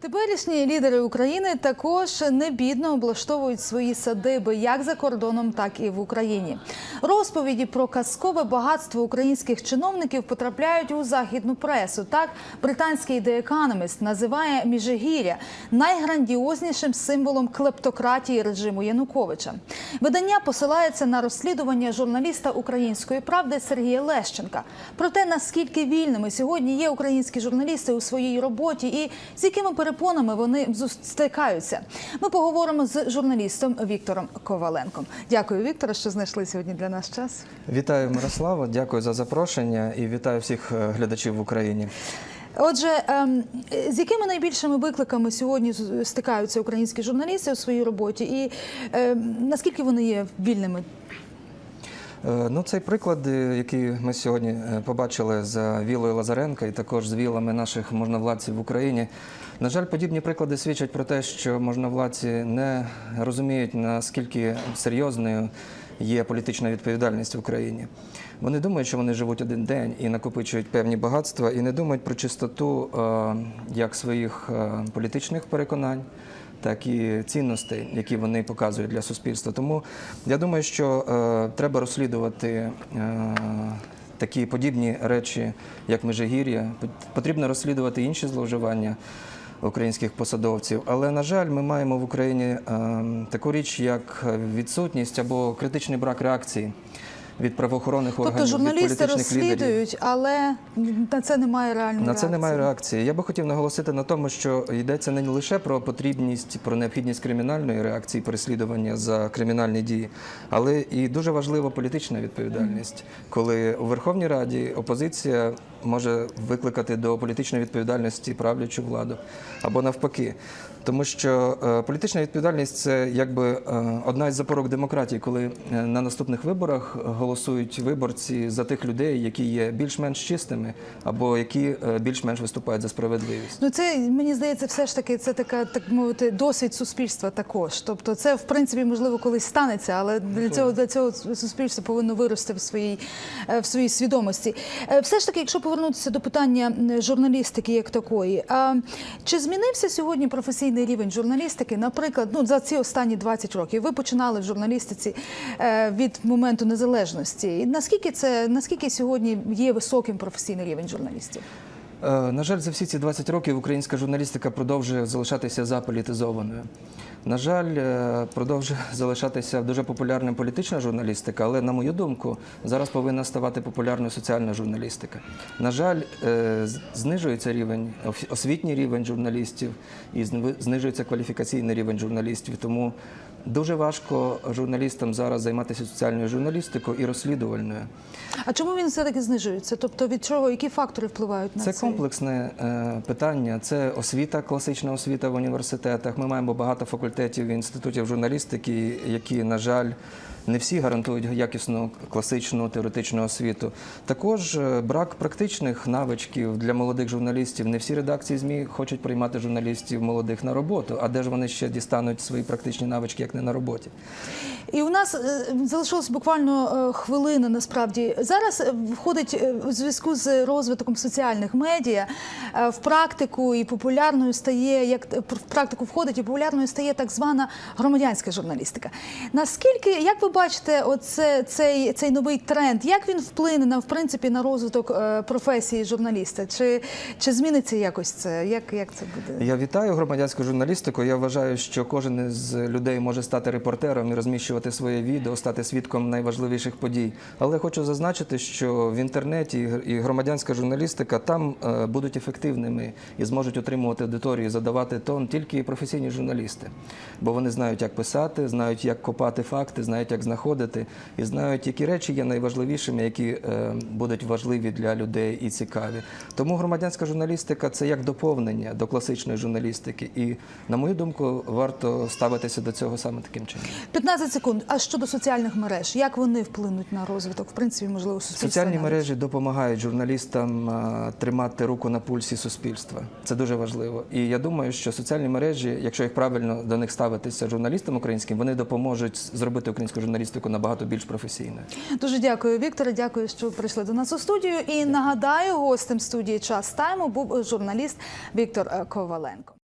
Теперішні лідери України також небідно облаштовують свої садиби як за кордоном, так і в Україні. Розповіді про казкове багатство українських чиновників потрапляють у західну пресу. Так, британський The Economist називає Міжегір'я найграндіознішим символом клептократії режиму Януковича. Видання посилається на розслідування журналіста української правди Сергія Лещенка про те, наскільки вільними сьогодні є українські журналісти у своїй роботі і з якими перепонами вони зус- стикаються. Ми поговоримо з журналістом Віктором Коваленком. Дякую, Вікторе, що знайшли сьогодні для нас час. Вітаю, Мирослава. Дякую за запрошення і вітаю всіх е, глядачів в Україні. Отже, ем, з якими найбільшими викликами сьогодні стикаються українські журналісти у своїй роботі, і ем, наскільки вони є вільними? Е, Ну, цей приклад, е, який ми сьогодні е, побачили за вілою Лазаренка і також з вілами наших можновладців в Україні. На жаль, подібні приклади свідчать про те, що можновладці не розуміють, наскільки серйозною є політична відповідальність в Україні. Вони думають, що вони живуть один день і накопичують певні багатства, і не думають про чистоту як своїх політичних переконань так і цінностей, які вони показують для суспільства. Тому я думаю, що е, треба розслідувати. Е, Такі подібні речі, як Межигір'я, потрібно розслідувати інші зловживання українських посадовців. Але на жаль, ми маємо в Україні е, таку річ, як відсутність або критичний брак реакції від правоохоронних Тобто органів, від журналісти політичних лідерів. розслідують, але на це немає реальної На це реакції. немає реакції. Я би хотів наголосити на тому, що йдеться не лише про потрібність, про необхідність кримінальної реакції, переслідування за кримінальні дії, але і дуже важлива політична відповідальність, коли у Верховній Раді опозиція може викликати до політичної відповідальності правлячу владу або навпаки. Тому що е, політична відповідальність це якби е, одна із запорок демократії, коли е, на наступних виборах голосують виборці за тих людей, які є більш-менш чистими, або які е, більш-менш виступають за справедливість. Ну це мені здається, все ж таки це така, так мовити, досвід суспільства також. Тобто, це в принципі можливо колись станеться, але для цього для цього суспільство повинно вирости в своїй е, в своїй свідомості. Е, Все ж таки, якщо повернутися до питання журналістики як такої, а чи змінився сьогодні професійний рівень журналістики? Наприклад, ну за ці останні 20 років ви починали в журналістиці від моменту незалежності. І наскільки це наскільки сьогодні є високим професійний рівень журналістів? Е, На жаль, за всі ці 20 років українська журналістика продовжує залишатися заполітизованою. На жаль, е, продовжує залишатися дуже популярним політична журналістика, але, на мою думку, зараз повинна ставати популярною соціальна журналістика. На жаль, е, знижується рівень, освітній рівень журналістів і знижується кваліфікаційний рівень журналістів. Тому дуже важко журналістам зараз займатися соціальною журналістикою і розслідувальною. А чому він все таки знижується? Тобто від чого які фактори впливають на Це це? комплексне е, питання. Це освіта, класична освіта в університетах. Ми маємо багато факультетів і інститутів журналістики, які, на жаль, не всі гарантують якісну класичну теоретичну освіту. Також е, брак практичних навичків для молодих журналістів. Не всі редакції ЗМІ хочуть приймати журналістів молодих на роботу. А де ж вони ще дістануть свої практичні навички, як не на роботі? І у нас е, залишилось буквально е, хвилина. Насправді зараз входить в зв'язку з розвитком соціальних медіа в практику і популярною стає як в практику входить і популярною стає так звана громадянська журналістика. Наскільки як ви бачите, оце цей, цей новий тренд? Як він вплине на в принципі на розвиток е, професії журналіста? Чи, чи зміниться якось це? Як, як це буде? Я вітаю громадянську журналістику. Я вважаю, що кожен із людей може стати репортером і розміщувати своє відео, стати свідком найважливіших подій. Але хочу зазначити, що в інтернеті і громадянська журналістика там е, будуть ефективними і зможуть отримувати аудиторію, задавати тон тільки професійні журналісти, бо вони знають, як писати, знають, як копати факти, знають, як знаходити, і знають, які речі є найважливішими, які е, будуть важливі для людей і цікаві. Тому громадянська журналістика це як доповнення до класичної журналістики. І, на мою думку, варто ставитися до цього саме таким чином. 15 секунд. А щодо соціальних мереж, як вони вплинуть на розвиток? В принципі, можливо, суспільства Соціальні навіть? мережі допомагають журналістам а, тримати руку на пульсі суспільства. Це дуже важливо. І я думаю, що соціальні мережі, якщо їх правильно до них ставитися журналістам українським, вони допоможуть зробити українську журналістику набагато більш професійною. Дуже дякую, Вікторе. Дякую, що прийшли до нас у студію. І нагадаю, гостем студії час тайму був журналіст Віктор Коваленко.